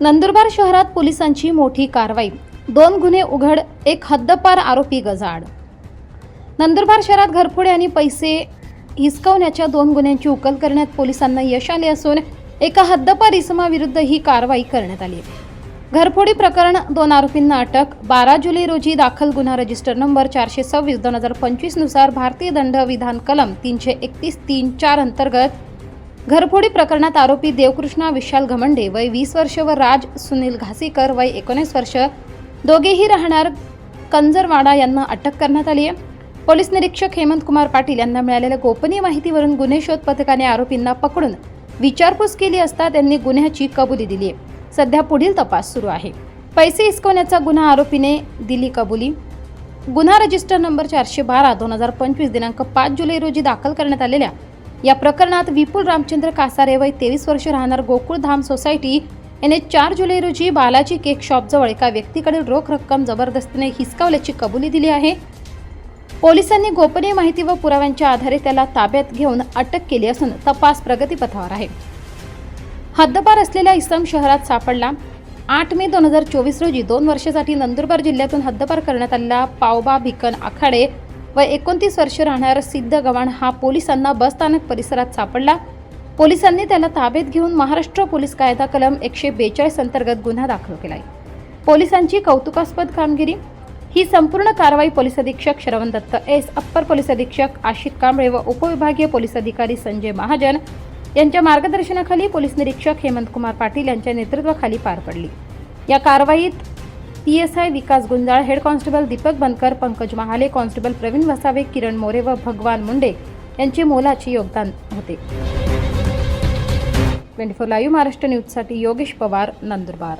नंदुरबार शहरात पोलिसांची मोठी कारवाई. दोन गुन्हे उघड एक हद्दपार आरोपी गजाड नंदुरबार शहरात घरफोडे आणि पैसे हिसकवण्याच्या दोन गुन्ह्यांची उकल करण्यात पोलिसांना यश आले असून एका हद्दपार इसमाविरुद्ध ही कारवाई करण्यात आली. घरफोडी प्रकरण दोन आरोपींना अटक बारा जुलै रोजी दाखल गुन्हा रजिस्टर नंबर चारशे सव्वीस दोन हजार पंचवीसनुसार भारतीय दंड विधान कलम तीनशे एकतीस तीन चार अंतर्गत घरफोडी प्रकरणात आरोपी देवकृष्णा विशाल घमंडे वय वीस वर्ष व राज सुनील घासीकर वय एकोणीस वर्ष. दोघेही राहणार कंजरवाडा यांना अटक करण्यात आली आहे. पोलीस निरीक्षक हेमंत कुमार पाटील यांना मिळालेल्या गोपनीय माहितीवरून गुन्हे शोध पथकाने आरोपींना पकडून विचारपूस केली असता त्यांनी गुन्ह्याची कबुली दिली आहे. सध्या पुढील तपास सुरू आहे. पैसे हिसकवण्याचा गुन्हा आरोपीने दिली कबुली. गुन्हा रजिस्टर नंबर चारशे बारा दोन हजार पंचवीस दिनांक पाच जुलै रोजी दाखल करण्यात आलेल्या या प्रकरणात विपुल रामचंद्र कासारे वय तेवीस वर्ष राहणार गोकुळधाम सोसायटी याने चार जुलै रोजी बालाजी केक शॉपजवळ एका व्यक्तीकडील रोख रक्कम जबरदस्तीने हिसकावल्याची कबुली दिली आहे. पोलिसांनी गोपनीय माहिती व पुराव्यांच्या आधारे त्याला ताब्यात घेऊन अटक केली असून तपास प्रगतीपथावर आहे. हद्दपार असलेल्या इसम शहरात सापडला. आठ मे दोन हजार चोवीस रोजी दोन वर्षासाठी नंदुरबार जिल्ह्यातून हद्दपार करण्यात आलेला पावबा भिकन आखाडे व एकोणतीस वर्ष राहणारा सिद्ध गव्हाण हा पोलिसांना बसस्थानक परिसरात सापडला. पोलिसांनी त्याला ताब्यात घेऊन महाराष्ट्र पोलीस कायदा कलम एकशे बेचाळीस अंतर्गत गुन्हा दाखल केलाय. पोलिसांची कौतुकास्पद कामगिरी. ही संपूर्ण कारवाई पोलीस अधीक्षक श्रवण दत्त एस अप्पर पोलीस अधीक्षक आशित कांबळे व उपविभागीय पोलीस अधिकारी संजय महाजन यांच्या मार्गदर्शनाखाली पोलीस निरीक्षक हेमंत कुमार पाटील यांच्या नेतृत्वाखाली पार पडली. या कारवाईत P S I Vikas Gunjal head constable Deepak Bankar Pankaj Mahale constable Pravin Vasave Kiran More व भगवान मुंडे यांचे मोलाचे योगदान होते. ट्वेंटी फोर लाईव्ह महाराष्ट्र न्यूजसाठी योगेश पवार नंदुरबार.